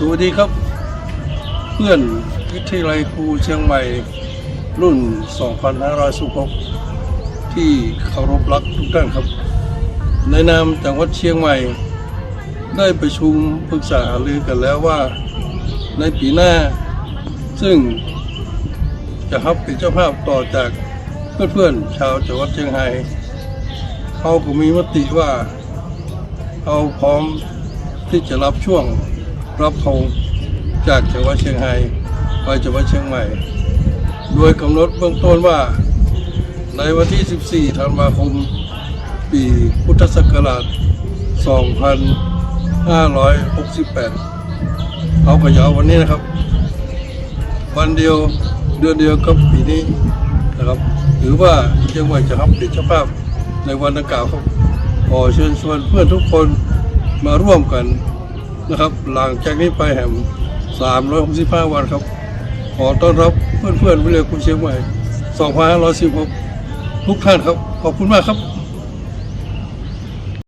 สวัสดีครับ เพื่อนวิทยาลัยครูเชียงใหม่รุ่น 2516ที่เคารพรักทุกท่านครับ ในนามจังหวัดเชียงใหม่ ได้ประชุมปรึกษาหารือกันแล้วว่า ในปีหน้า ซึ่งจะรับเป็นเจ้าภาพต่อจากเพื่อนๆชาวจังหวัดเชียงรายเขาก็มีมติว่า เอาพร้อมที่จะรับช่วง รับธงจากจังหวัดเชียงรายไปจังหวัดเชียงใหม่ โดยกำหนดเบื้องต้นว่า ในวันที่ 14 ธันวาคม ปีพุทธศักราช 2568 เอาก็จะเอาวันนี้นะครับ วันเดียวเดือนเดียวกับปีนี้นะครับหรือว่าเชียงใหม่จะรับเป็นเจ้าภาพในวันดังกล่าวขอเชิญชวนเพื่อนทุกคนมาร่วมกัน นะครับ หลังจากนี้ไปแหม365 วันครับ ขอต้อนรับเพื่อนๆวิเลยคุณเชียงใหม่ 2516 ทุกท่านครับ ขอบคุณมากครับ